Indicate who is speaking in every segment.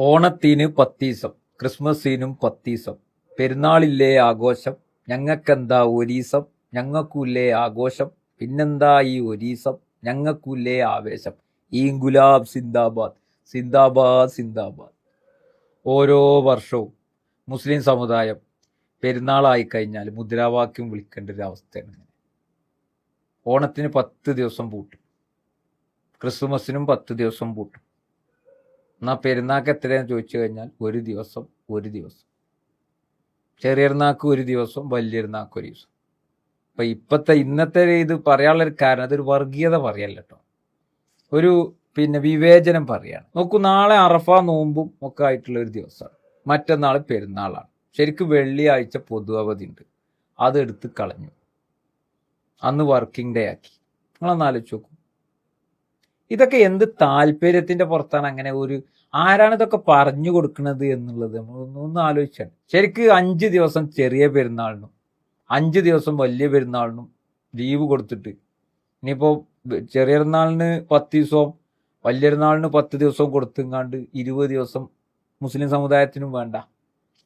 Speaker 1: ഓണത്തിന് പത്തീസം ക്രിസ്മസിനും പത്തീസം. പെരുന്നാളില്ലേ ആഘോഷം? ഞങ്ങൾക്കെന്താ ഒരീസം? ഞങ്ങൾക്കുല്ലേ ആഘോഷം? പിന്നെന്താ ഈ ഒരീസം? ഞങ്ങൾക്കുല്ലേ ആവേശം? ഈ ഗുലാബ് സിന്ദാബാദ് സിന്ദാബാദ് സിന്ദാബാദ്. ഓരോ വർഷവും മുസ്ലിം സമുദായം പെരുന്നാളായി കഴിഞ്ഞാൽ മുദ്രാവാക്യം വിളിക്കേണ്ട ഒരു അവസ്ഥയാണ്. ഓണത്തിന് പത്ത് ദിവസം പൂട്ടും. ക്രിസ്മസിനും പത്ത് ദിവസം പൂട്ടും. എന്നാ പെരുന്നാൾക്ക് എത്രയാന്ന് ചോദിച്ചു കഴിഞ്ഞാൽ ഒരു ദിവസം ഒരു ദിവസം. ചെറിയരുന്നാക്ക് ഒരു ദിവസം വലിയൊരുന്നാക്ക് ഒരു ദിവസം. അപ്പൊ ഇപ്പത്തെ ഇന്നത്തെ ഇത് പറയാനുള്ളൊരു കാരണം അതൊരു വർഗീയത പറയല്ല കേട്ടോ ഒരു പിന്നെ വിവേചനം പറയാണ്. നോക്കൂ നാളെ അറഫ നോമ്പും ഒക്കെ ആയിട്ടുള്ള ഒരു ദിവസമാണ്. മറ്റന്നാൾ പെരുന്നാളാണ്. ശരിക്കും വെള്ളിയാഴ്ച പൊതു അവധി ഉണ്ട്. അതെടുത്ത് കളഞ്ഞു. അന്ന് വർക്കിംഗ് ഡേ ആക്കി. നിങ്ങളൊന്ന് ആലോചിച്ച് നോക്കൂ. ഇതൊക്കെ എന്ത് താല്പര്യത്തിന്റെ പുറത്താണ് അങ്ങനെ ഒരു ആരാണ് ഇതൊക്കെ പറഞ്ഞു കൊടുക്കുന്നത് എന്നുള്ളത് ഒന്ന് ആലോചിച്ചാണ്. ശരിക്ക് അഞ്ച് ദിവസം ചെറിയ പെരുന്നാളിനും അഞ്ച് ദിവസം വലിയ പെരുന്നാളിനും ലീവ് കൊടുത്തിട്ട് ഇനിയിപ്പോ ചെറിയ പെരുന്നാളിന് പത്ത് ദിവസവും വലിയ പെരുന്നാളിന് പത്ത് ദിവസവും കൊടുത്തുങ്ങാണ്ട് ഇരുപത് ദിവസം മുസ്ലിം സമുദായത്തിനും വേണ്ട.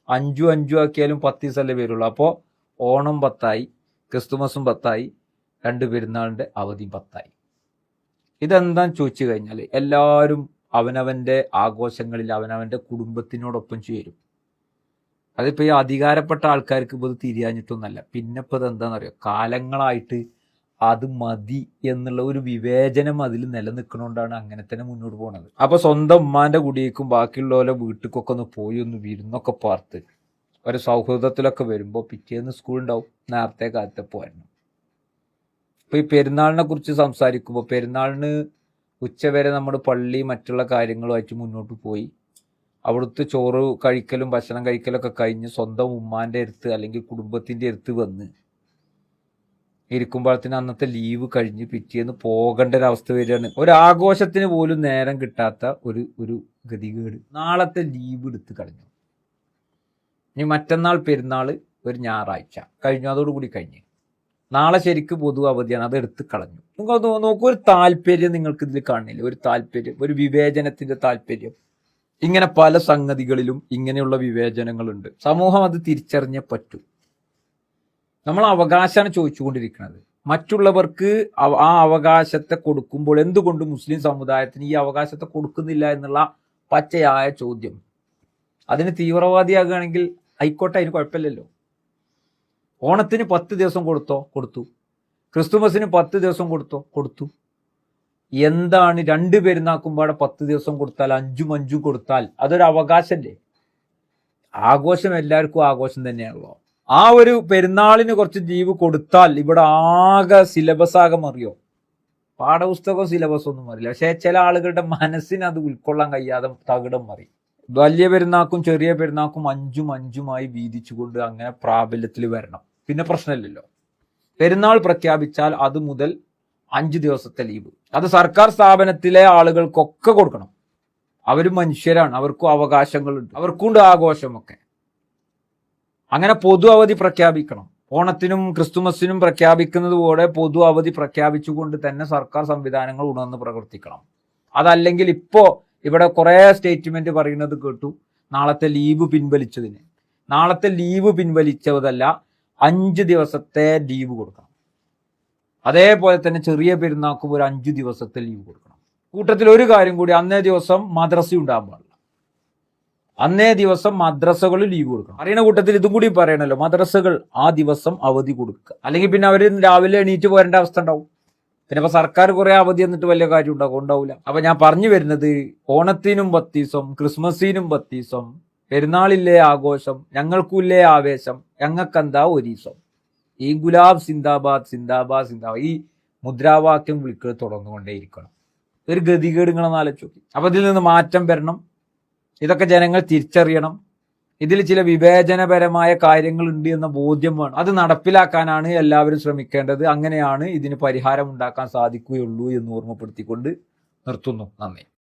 Speaker 1: അഞ്ചു അഞ്ചു ആക്കിയാലും പത്ത് ദിവസമല്ലേ വരുള്ളൂ. അപ്പോൾ ഓണം പത്തായി ക്രിസ്തുമസും പത്തായി രണ്ട് പെരുന്നാളിന്റെ അവധിയും പത്തായി. ഇതെന്താന്ന് ചോദിച്ചു കഴിഞ്ഞാൽ എല്ലാവരും അവനവന്റെ ആഘോഷങ്ങളിൽ അവനവന്റെ കുടുംബത്തിനോടൊപ്പം ചേരും. അതിപ്പോൾ ഈ അധികാരപ്പെട്ട ആൾക്കാർക്ക് ഇപ്പോൾ ഇത് തിരിയാഞ്ഞിട്ടൊന്നല്ല. പിന്നെ ഇപ്പോൾ ഇത് കാലങ്ങളായിട്ട് അത് മതി എന്നുള്ള ഒരു വിവേചനം അതിൽ നിലനിൽക്കണോണ്ടാണ് അങ്ങനെ തന്നെ മുന്നോട്ട് പോണത്. അപ്പൊ സ്വന്തം ഉമ്മാന്റെ കുടിയേക്കും ബാക്കിയുള്ളവരെ വീട്ടിലേക്കൊക്കെ ഒന്ന് പോയി ഒന്ന് വിരുന്നൊക്കെ പാർത്ത് ഒരു സൗഹൃദത്തിലൊക്കെ വരുമ്പോൾ പിറ്റേന്ന് സ്കൂൾ ഉണ്ടാവും നേരത്തെ കാലത്തെ പോയിരുന്നു ഇപ്പൊ ഈ പെരുന്നാളിനെ കുറിച്ച് സംസാരിക്കുമ്പോൾ പെരുന്നാളിന് ഉച്ചവരെ നമ്മുടെ പള്ളി മറ്റുള്ള കാര്യങ്ങളുമായിട്ട് മുന്നോട്ട് പോയി. അവിടുത്തെ ചോറ് കഴിക്കലും ഭക്ഷണം കഴിക്കലൊക്കെ കഴിഞ്ഞ് സ്വന്തം ഉമ്മാന്റെ അടുത്ത് അല്ലെങ്കിൽ കുടുംബത്തിന്റെ അടുത്ത് വന്ന് ഇരിക്കുമ്പോഴത്തേന് അന്നത്തെ ലീവ് കഴിഞ്ഞ് പിറ്റേന്ന് പോകേണ്ട ഒരു അവസ്ഥ വരികയാണ്. ഒരു ആഘോഷത്തിന് പോലും നേരം കിട്ടാത്ത ഒരു ഒരു ഗതികേട്. നാളത്തെ ലീവ് എടുത്ത് കളഞ്ഞു. ഇനി മറ്റന്നാൾ പെരുന്നാൾ ഒരു ഞായറാഴ്ച. കഴിഞ്ഞു. അതോടുകൂടി കഴിഞ്ഞ്. നാളെ ശരിക്ക് പൊതു അവധിയാണ്. അത് എടുത്ത് കളഞ്ഞു. നിങ്ങൾ നോക്കൂ ഒരു താല്പര്യം നിങ്ങൾക്ക് ഇതിൽ കാണില്ല. ഒരു താല്പര്യം ഒരു വിവേചനത്തിന്റെ താല്പര്യം. ഇങ്ങനെ പല സംഗതികളിലും ഇങ്ങനെയുള്ള വിവേചനങ്ങളുണ്ട്. സമൂഹം അത് തിരിച്ചറിഞ്ഞേ പറ്റൂ. നമ്മൾ അവകാശമാണ് ചോദിച്ചുകൊണ്ടിരിക്കുന്നത്. മറ്റുള്ളവർക്ക് ആ അവകാശത്തെ കൊടുക്കുമ്പോൾ എന്തുകൊണ്ട് മുസ്ലിം സമുദായത്തിന് ഈ അവകാശത്തെ കൊടുക്കുന്നില്ല എന്നുള്ള പച്ചയായ ചോദ്യം. അതിന് തീവ്രവാദിയാകുകയാണെങ്കിൽ ആയിക്കോട്ടെ അതിന് കുഴപ്പമില്ലല്ലോ. ഓണത്തിന് പത്ത് ദിവസം കൊടുത്തോ? കൊടുത്തു. ക്രിസ്തുമസിന് പത്ത് ദിവസം കൊടുത്തോ? കൊടുത്തു. എന്താണ് രണ്ട് പെരുന്നാക്കുമ്പാടെ പത്ത് ദിവസം കൊടുത്താൽ അഞ്ചും അഞ്ചും കൊടുത്താൽ അതൊരു അവകാശമല്ലേ ആഘോഷം എല്ലാവർക്കും ആഘോഷം തന്നെയാണല്ലോ. ആ ഒരു പെരുന്നാളിന് കുറച്ച് ജീവ് കൊടുത്താൽ ഇവിടെ ആകെ സിലബസ് ആകെ മറിയോ? പാഠപുസ്തകം സിലബസ് ഒന്നും അറിയില്ല പക്ഷെ ചില ആളുകളുടെ മനസ്സിന് അത് ഉൾക്കൊള്ളാൻ കഴിയാതെ തകിടം മറി. വലിയ പെരുന്നാക്കും ചെറിയ പെരുന്നാക്കും അഞ്ചും അഞ്ചുമായി വീതിച്ചുകൊണ്ട് അങ്ങനെ പ്രാബല്യത്തിൽ വരണം. പിന്നെ പ്രശ്നമില്ലല്ലോ. പെരുന്നാൾ പ്രഖ്യാപിച്ചാൽ അത് മുതൽ അഞ്ച് ദിവസത്തെ ലീവ്. അത് സർക്കാർ സ്ഥാപനത്തിലെ ആളുകൾക്കൊക്കെ കൊടുക്കണം. അവർ മനുഷ്യരാണ്. അവർക്കും അവകാശങ്ങളുണ്ട്. അവർക്കുണ്ട് ആഘോഷമൊക്കെ. അങ്ങനെ പൊതു അവധി പ്രഖ്യാപിക്കണം. ഓണത്തിനും ക്രിസ്തുമസിനും പ്രഖ്യാപിക്കുന്നത് പോലെ പൊതു അവധി പ്രഖ്യാപിച്ചുകൊണ്ട് തന്നെ സർക്കാർ സംവിധാനങ്ങൾ ഉണർന്ന് പ്രവർത്തിക്കണം. അതല്ലെങ്കിൽ ഇപ്പോ ഇവിടെ കുറേ സ്റ്റേറ്റ്മെന്റ് പറയുന്നത് കേട്ടു. നാളത്തെ ലീവ് പിൻവലിച്ചതിന്. നാളത്തെ ലീവ് പിൻവലിച്ചതല്ല അഞ്ച് ദിവസത്തെ ലീവ് കൊടുക്കണം. അതേപോലെ തന്നെ ചെറിയ പെരുന്നാക്കും ഒരു അഞ്ചു ദിവസത്തെ ലീവ് കൊടുക്കണം. കൂട്ടത്തിൽ ഒരു കാര്യം കൂടി അന്നേ ദിവസം മദ്രസ ഉണ്ടാകാൻ പാടില്ല. അന്നേ ദിവസം മദ്രസകളിൽ ലീവ് കൊടുക്കണം. അറിയണ കൂട്ടത്തിൽ ഇതും കൂടി പറയണല്ലോ മദ്രസകൾ ആ ദിവസം അവധി കൊടുക്കുക. അല്ലെങ്കിൽ പിന്നെ അവർ രാവിലെ എണീറ്റ് പോരേണ്ട അവസ്ഥ ഉണ്ടാവും. പിന്നെ ഇപ്പൊ സർക്കാർ കുറെ അവധി എന്നിട്ട് വലിയ കാര്യം ഉണ്ടാകും ഉണ്ടാവില്ല അപ്പൊ ഞാൻ പറഞ്ഞു വരുന്നത് ഓണത്തിനും പത്തീസം ക്രിസ്മസിനും പത്തീസം പെരുന്നാളില്ലേ ആഘോഷം ഞങ്ങൾക്കുല്ലേ ആവേശം ഞങ്ങൾക്കെന്താ ഒരീസം? ഈ ഗുലാബ് സിന്ദാബാദ് സിന്ദാബാദ് സിന്ദാബാദ്. ഈ മുദ്രാവാക്യം വിളിക്കുക തുടർന്നുകൊണ്ടേയിരിക്കണം. ഒരു ഗതികേട് നിങ്ങളൊന്ന് ആലോചിച്ച് അപ്പൊ ഇതിൽ നിന്ന് മാറ്റം വരണം. ഇതൊക്കെ ജനങ്ങൾ തിരിച്ചറിയണം. ഇതിൽ ചില വിവേചനപരമായ കാര്യങ്ങൾ ഉണ്ട് എന്ന ബോധ്യം വേണം. അത് നടപ്പിലാക്കാനാണ് എല്ലാവരും ശ്രമിക്കേണ്ടത്. അങ്ങനെയാണ് ഇതിന് പരിഹാരം ഉണ്ടാക്കാൻ സാധിക്കുകയുള്ളൂ എന്ന് ഓർമ്മപ്പെടുത്തിക്കൊണ്ട് നിർത്തുന്നു. നന്ദി.